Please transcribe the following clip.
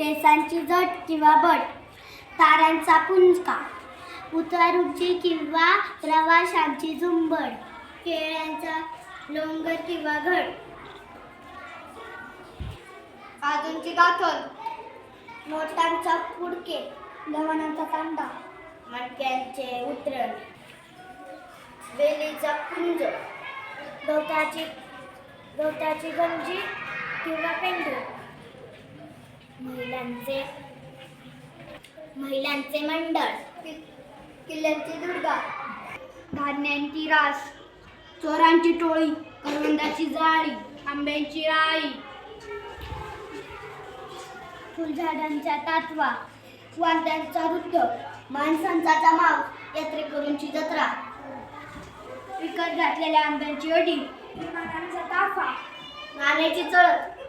केसांची जट किंवा बट तारांचा पुंजका उतारूची किंवा प्रवाशांची झुंबड केळ्यांचा लोंगर किंवा घड. काजूंची गाठण नोटांचा पुडके लवणांचा तांडा मटक्यांचे उतरण वेलीचा कुंज गवताची गवताची गंजी किंवा पेंडू महिलांचे महिलांचे मंडळ. किल्ल्यांची दुर्गा. धान्यांची रास. चोरांची टोळी. करवंदाची जाळी. आंब्यांची राळी फुलझाडांच्या तातवा. वाद्यांचा वृद्ध. माणसांचा जमाव यात्रेकरूंची जत्रा. विकत घातलेल्या आंब्यांची अडी. विमानांचा ताफा. नाण्याची चळत